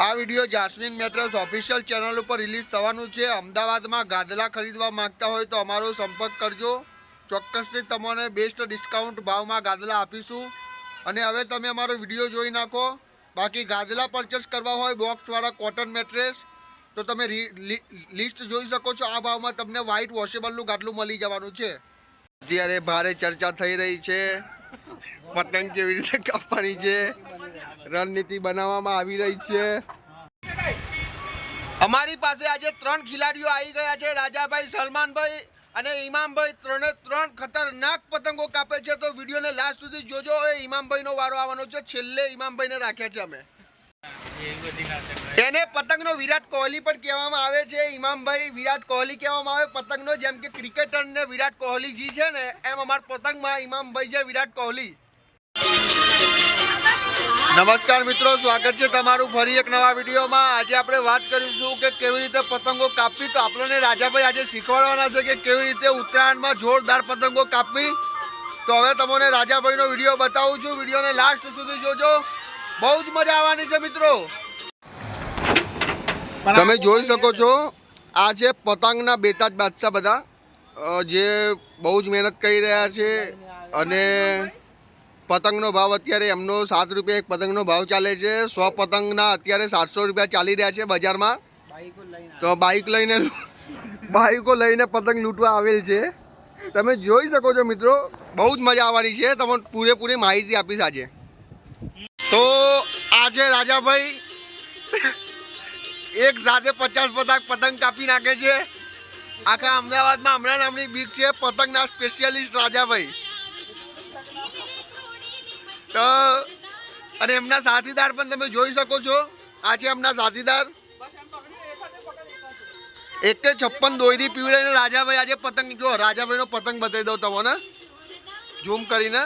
આ video Jasmine mattress official channel ઉપર release થવાનું છે. અમદાવાદમાં ગાદલા ખરીદવા માંગતા હોય તો અમારો સંપર્ક કરજો. ચોક્કસથી તમને બેસ્ટ ડિસ્કાઉન્ટ ભાવમાં ગાદલા આપીશું. અને હવે તમે અમારો વીડિયો જોઈ નાખો. બાકી ગાદલા પરચેસ કરવા હોય બોક્સવાળા કોટન મેટ્રેસ તો તમે લિસ્ટ જોઈ શકો છો. આ ભાવમાં તમને વ્હાઇટ વોશેબલનું ગાદલું મળી જવાનું છે. અત્યારે ભારે ચર્ચા થઈ રહી છે. પતંગ કેવી રીતે કાપવાની છે? રણનીતિ બનાવવામાં આવી રહી છે. અમારી પાસે આજે ત્રણ ખેલાડીઓ આવી ગયા છે. રાજાભાઈ, સલમાનભાઈ અને ઇમામભાઈ ત્રણે ત્રણ ખતરનાક પતંગો કાપે છે. તો વિડીયોને લાસ્ટ સુધી જોજો. એ ઇમામભાઈનો વારો આવવાનો છે. છેલ્લે ઇમામભાઈને રાખ્યા છે અમે. એને પતંગનો વિરાટ કોહલી પણ કહેવામાં આવે છે. ઇમામભાઈ વિરાટ કોહલી કહેવામાં આવે. પતંગનો જેમ કે ક્રિકેટરને વિરાટ કોહલી જી છે ને, એમ અમારા પતંગમાં ઇમામભાઈ છે, વિરાટ કોહલી. નમસ્કાર મિત્રો સ્વાગત છે તમારું ફરી એક નવા વિડીયોમાં. આજે આપણે વાત કરીશું કે કેવી રીતે પતંગો કાપવી. તો આપણને રાજાભાઈ આજે શીખવાડવાના છે કે કેવી રીતે ઉત્તરાયણમાં જોરદાર પતંગો કાપવી. તો હવે તમને રાજાભાઈનો વીડિયો બતાવું છું. વિડીયોને લાસ્ટ સુધી જોજો. બહુ જ મજા આવવાની છે મિત્રો. તમે જોઈ શકો છો આ છે પતંગના બેતાજ બાદશાહ બધા જે બહુ જ મહેનત કરી રહ્યા છે અને પતંગનો ભાવ અત્યારે એમનો સાત રૂપિયા એક પતંગનો ભાવ ચાલે છે. સો પતંગના અત્યારે સાતસો રૂપિયા ચાલી રહ્યા છે બજારમાં. તો બાઇક લઈને બાઇકો લઈને પતંગ લૂંટવા આવેલ છે. તમે જોઈ શકો છો મિત્રો બહુ જ મજા આવવાની છે. તમને પૂરેપૂરી માહિતી આપીશ આજે. તો આજે રાજાભાઈ એક સાથે પચાસ પતંગ પતંગ કાપી નાખે છે. આખા અમદાવાદમાં હમણાં નામની બીક છે પતંગના સ્પેશિયાલિસ્ટ રાજાભાઈ. તો, અને એમના સાથીદાર પણ તમે જોઈ શકો છો. આ છે એમના સાથીદાર. એક છપ્પન દોયરી પીવડાઈને રાજાભાઈ આજે પતંગ જો, રાજાભાઈનો પતંગ બતાવી દઉં તમને. ઝૂમ કરીને.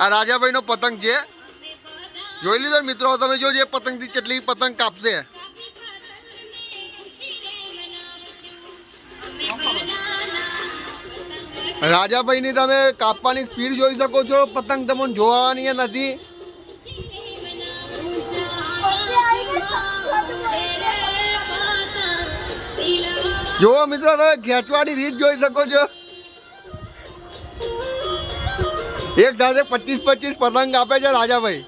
આ રાજાભાઈનો પતંગ છે. જોઈ લીધો મિત્રો, તમે જો જે પતંગથી કેટલી પતંગ કાપશે. રાજાભાઈની તમે કાપવાની સ્પીડ જોઈ શકો છો. પતંગ તમને જોવાની નથી. જુઓ મિત્રો, તમે ખેંચવાની રીત જોઈ શકો છો. એક સાથે પચીસ પચીસ પતંગ આપે છે રાજાભાઈ.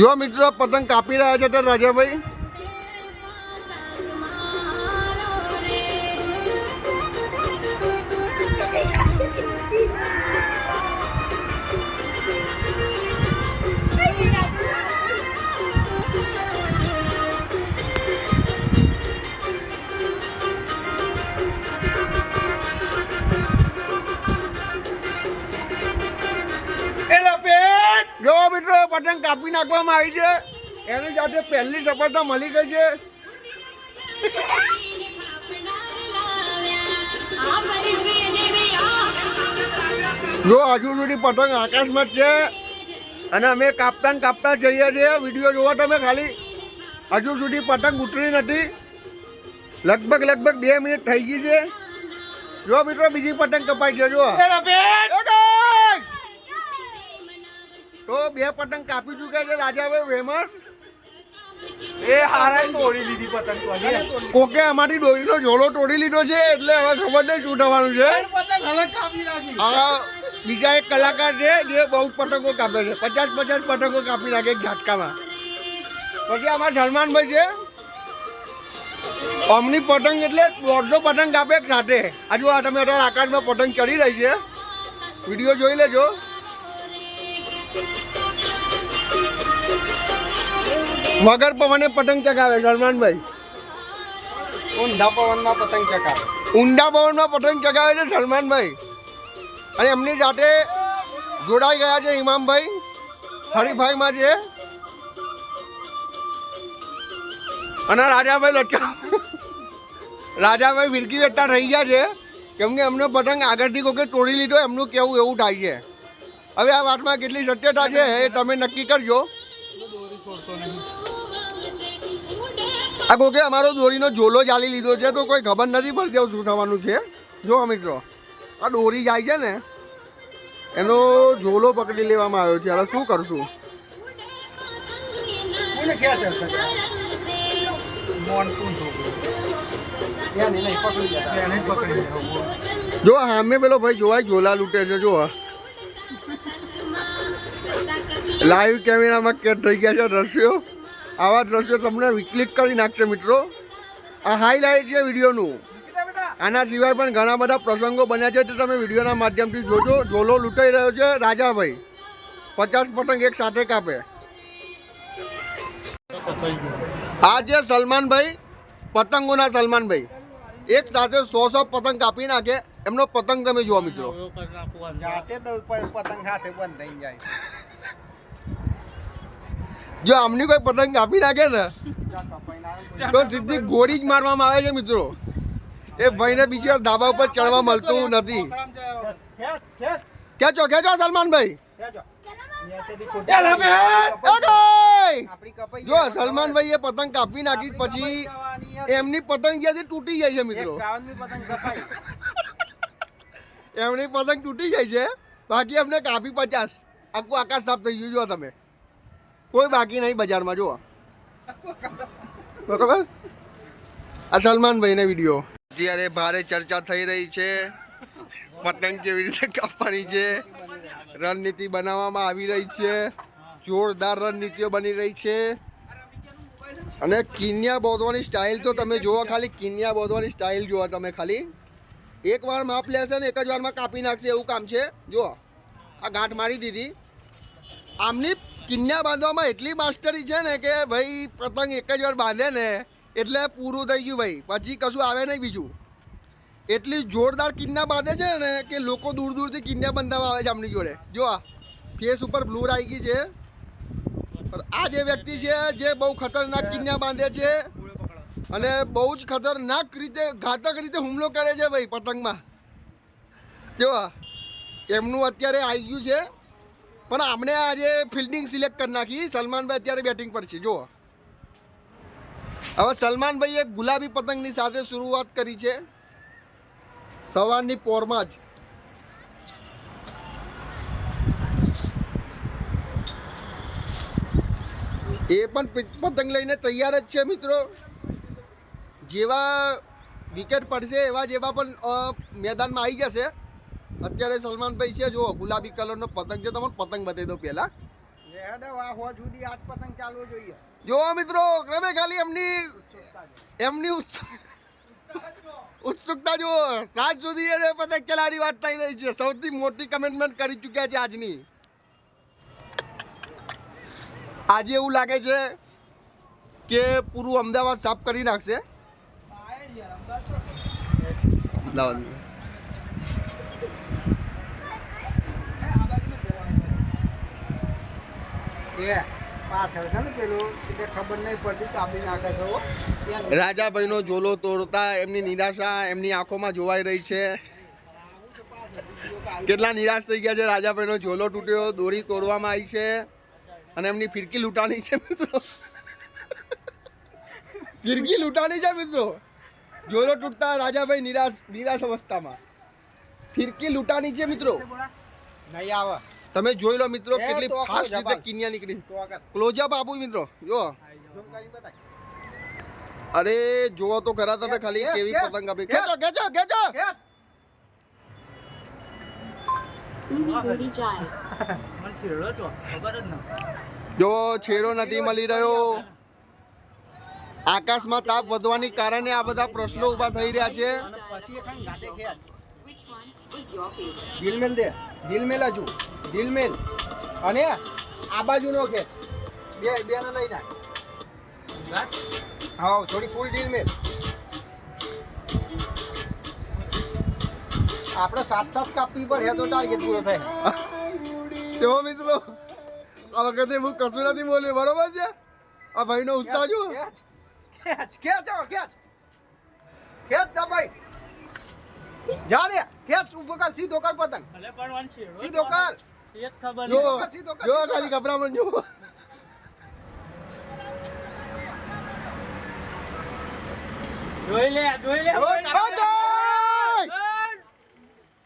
જો મિત્રો પતંગ કાપી રહ્યા છે તો રાજાભાઈ? પતંગ કાપી નાખવામાં આવી છે. એની સાથે પહેલી સફળતા મળી ગઈ છે. જો હજુ સુધી પતંગ આકાશમાં જ છે. અને અમે કાપતા ને કાપતા જઈએ છીએ. વીડિયો જોવો તમે ખાલી. હજુ સુધી પતંગ ઉતરી નથી. લગભગ લગભગ બે મિનિટ થઈ ગઈ છે. જો મિત્રો, બીજી પતંગ કપાઈ છે જો તો બે પતંગ કાપી ચૂક્યા છે રાજાભાઈ ફેમસ એ હારા તોડી લીધી પતંગ કોકે અમારી દોરીનો ઝોલો તોડી લીધો છે એટલે હવે ખબર નહીં છૂટવાનું છે. આ બીજા એક કલાકાર છે જે બહુ પતંગો કાપે છે. પચાસ પચાસ પતંગો કાપી નાખે એક ઝાટકામાં. પછી અમારા સલમાનભાઈ છે. અમની પતંગ એટલે દોઢસો પતંગ કાપે એક સાથે. આજુ આ તમે અત્યારે આકાશમાં પતંગ ચડી રહી છે. વીડિયો જોઈ લેજો. વગર પવને પતંગ ચગાવે સલમાનભાઈ ઊંડા પવનમાં પતંગ ચકાવે ઊંડા પવનમાં પતંગ ચગાવે છે સલમાનભાઈ અને એમની સાથે જોડાઈ ગયા છે ઇમામભાઈ હરિભાઈમાં છે. અને રાજાભાઈ લટકા રાજાભાઈ વિલકી વેટતા થઈ ગયા છે. કેમ કે એમનો પતંગ આગળથી કોકે તોડી લીધો એમનું કેવું એવું થાય છે. હવે આ વાતમાં કેટલી સત્યતા છે એ તમે નક્કી કરજો. આ કોકે અમારો દોરીનો ઝોલો ચાલી લીધો છે તો કોઈ ખબર નથી પડતી શું થવાનું છે. જો મિત્રો આ દોરી જાય છે ને એનો ઝોલો પકડી લેવામાં આવ્યો છે. હવે શું કરશું? જ પકડી જતા જો સામે પેલો ભાઈ જોવાય ઝોલા લૂંટે છે જો લાઈવ કેમેરામાં કેદ થઈ ગયા છે દ્રશ્યો. આવા દ્રશ્યો તમને ક્લિક કરી નાખશે મિત્રો. આ હાઈલાઇટ છે વિડીયોનું. આના સિવાય પણ ઘણા બધા પ્રસંગો બન્યા છે તે તમે વિડીયોના માધ્યમથી જોજો. ઝોલો લૂંટાઈ રહ્યો છે રાજાભાઈ. પચાસ પતંગ એક સાથે કાપે. આ છે સલમાનભાઈ, પતંગોના સલમાનભાઈ. એક સાથે સો સો પતંગ કાપી નાખે. એમનો પતંગ તમે જુઓ મિત્રો. જાતે પતંગ સાથે બંધ થઈ જાય. જો આમની કોઈ પતંગ કાપી નાખે ને. તો સીધી ગોળી જ મારવામાં આવે છે મિત્રો. એ ભાઈને બીજી વાર ધાબા ઉપર ચડવા મળતું નથી. ખેંચ ખેંચ સલમાનભાઈ. જો સલમાનભાઈ એ પતંગ કાપી નાખી પછી એમની પતંગ જ્યાંથી તૂટી જાય છે મિત્રો. એમની પતંગ તૂટી જાય છે. બાકી એમને કાપી પચાસ. આખું આકાશ સાફ થઈ ગયું જો તમે. કોઈ બાકી નહીં બજારમાં, જુઓ. બરોબર? આ સલમાનભાઈને વીડિયો અત્યારે ભારે ચર્ચા થઈ રહી છે. પતંગ કેવી રીતે કાપવાની છે? રણનીતિ બનાવવામાં આવી રહી છે. જોરદાર રણનીતિઓ બની રહી છે. અને કિન્યા બોધવાની સ્ટાઇલ તો તમે જુઓ ખાલી, કિન્યા બોધવાની સ્ટાઇલ જુઓ તમે ખાલી. એક વાર માપ લેશે ને એક જ વારમાં કાપી નાખશે એવું કામ છે. જુઓ. આ ગાંઠ મારી દીધી. આમની કિન્યા બાંધવામાં એટલી માસ્ટરી છે ને કે ભાઈ, પતંગ એક જ વાર બાંધે ને એટલે પૂરું થઈ ગયું ભાઈ. પછી કશું આવે નહીં બીજું. એટલી જોરદાર કિન્ના બાંધે છે ને કે લોકો દૂર દૂરથી કિન્યા બંધાવા આવે છે આમની જોડે. જો આ ફેસ ઉપર બ્લૂર આવી ગઈ છે. આ જે વ્યક્તિ છે, જે બહુ ખતરનાક કિન્યા બાંધે છે અને બહુ જ ખતરનાક રીતે, ઘાતક રીતે હુમલો કરે છે ભાઈ પતંગમાં. જો એમનું અત્યારે આવી ગયું છે. પણ આમણે આજે ફિલ્ડિંગ સિલેક્ટ કરી નાખી. સલમાનભાઈ અત્યારે બેટિંગ પર છે. જો હવે સલમાનભાઈએ ગુલાબી પતંગની સાથે શરૂઆત કરી છે. સવારની પોરમાં જ. એ પણ પતંગ લઈને તૈયાર જ છે મિત્રો. જેવા વિકેટ પડશે એવા જેવા પણ મેદાનમાં આવી જશે. અત્યારે સલમાનભાઈ છે જો ગુલાબી કલરનો પતંગ છે તમને પતંગ બતાવી દો પહેલાં. હેડો આ સુધી આજ પતંગ ચાલવો જોઈએ. જો મિત્રો રમે ખાલી એમની એમની ઉત્સ- ઉત્સુકતા જો સાત સુધી એને પતંગ ખેલાડી વાત થઈ રહી છે. સૌથી મોટી કમેન્ટમેન્ટ કરી ચૂક્યા છે આજની. આજે એવું લાગે છે કે પૂરું અમદાવાદ સાફ કરી નાખશે. અમદાવાદ. કે પાછળ છે ને પેલું એટલે ખબર નહીં પડતી કાપી નાખે છે રાજાભાઈનો ઝોલો તોડતા એમની નિરાશા એમની આંખોમાં જોવાઈ રહી છે. કેટલા નિરાશ થઈ ગયા છે રાજાભાઈનો ઝોલો તૂટ્યો દોરી તોડવામાં આવી છે અને એમની ફિરકી લૂંટાણી છે મિત્રો. ફિરકી લૂંટાણી છે મિત્રો. ઝોલો તૂટતા રાજાભાઈ નિરાશ નિરાશ અવસ્થામાં. ફિરકી લૂંટાણી છે મિત્રો. નહીં આવે. તમે જોઈ લો મિત્રો કેટલી ફાસ્ટ રીતે. કિન્યા નીકળી. તો આગળ. ક્લોઝઅપ આપું મિત્રો. જો. અરે જોવો તો ખરા તમે ખાલી કેવી પતંગ આપી. ખેંચ. ખેંચો ખેંચો. જો છેડો નથી મળી રહ્યો. આકાશમાં તાપ વધવાની કારણે આ બધા પ્રશ્નો ઊભા થઈ રહ્યા છે. અને પછી એ ખાલી ગાતે ખેંચ. which one is your favorite? ઢીલ મેલ દે. દિલમેલ હજુ. દિલમેલ અને આ બાજુનો કે. બે બેને લઈ નાખ. હા થોડી ફૂલ ઢીલ મેલ. આપણે સાત સાત પર હે તો ટાર્ગેટ પૂરો થાય. જો મિત્રો આ વખતે હું કશું નથી બોલ્યો બરોબર છે? આ ભાઈનો ઉત્સાહ જો કેચ કેચ કેચ કેચ દબાઈ જા દે ખેંચ ઊભો કર સીધો કર પતંગ. સીધો કર. જો જો ખાલી ગભરામણ જો. જોઈ લે જોઈ લે.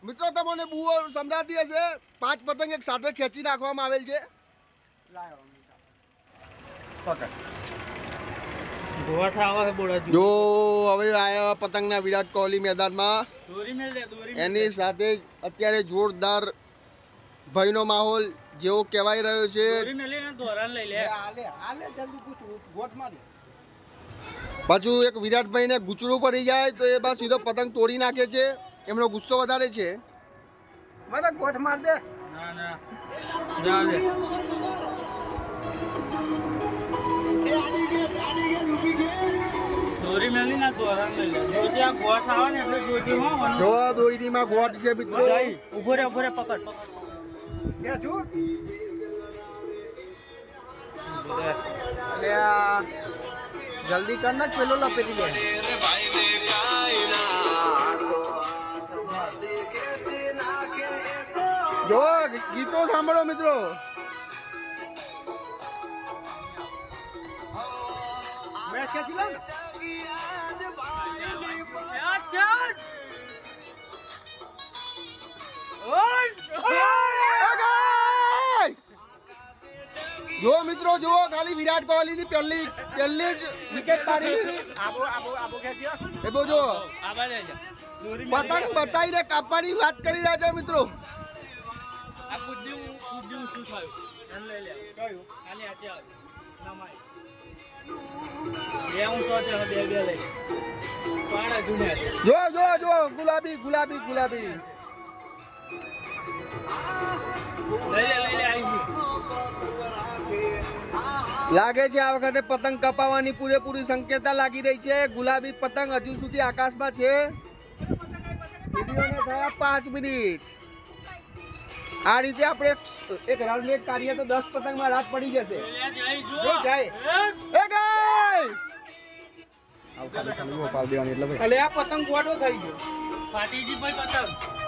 મિત્રો તમને બુઓ સમજાતી હશે. પાંચ પતંગ એક સાથે ખેંચી નાખવામાં આવેલ છે. લાયો પકડ. છે જો જો હવે આયા પતંગના વિરાટ કોહલી મેદાનમાં. દોરી મેલ દે દોરી એની સાથે જ અત્યારે જોરદાર ભયનો માહોલ જેવો કહેવાય રહ્યો છે. દોરી મેલી ને દોરાન લઈ લે. આલે આલે જલ્દી પૂછ ગોટ મારી. પાછું એક વિરાટભાઈને ગુચડું પડી જાય તો એ બસ સીધો પતંગ તોડી નાખે છે. એમનો ગુસ્સો વધારે છે. મને ગોઠ માર દે. ના ના. જો દોરીમાં ગોટ છે મિત્રો. જાય. ઊભો રે પકડ. જલ્દી કર ને પેલો લપેટી લે. જો ગીતો સાંભળો મિત્રો. મેં ખેંચી ને! જો મિત્રો જુઓ ખાલી વિરાટ કોહલીની પહેલી પહેલી જ વિકેટ પાડી દીધી આબો આબો આબો ખેંચ્યો એ બહુ જો પતંગ બતાવીને કાપવાની વાત કરી રહ્યા છે મિત્રો આ કુદ્યું કુદ્યું ઊંચું થયું. લઈ લે. કયું? આની આચે આવ નમાય. જો જો જો ગુલાબી ગુલાબી ગુલાબી. લાગે છે આ વખતે પતંગ કપાવવાની પૂરેપૂરી સંકેતા લાગી રહી છે. ગુલાબી પતંગ હજુ સુધી આકાશમાં છે. પાંચ મિનિટ. આ રીતે આપણે એક- એક રાઉન્ડ એક કાર્ય તો દસ પતંગમાં રાત પડી જશે. આ પતંગ ગોડો થઈ ગયો. ફાટીજી ભાઈ પતંગ.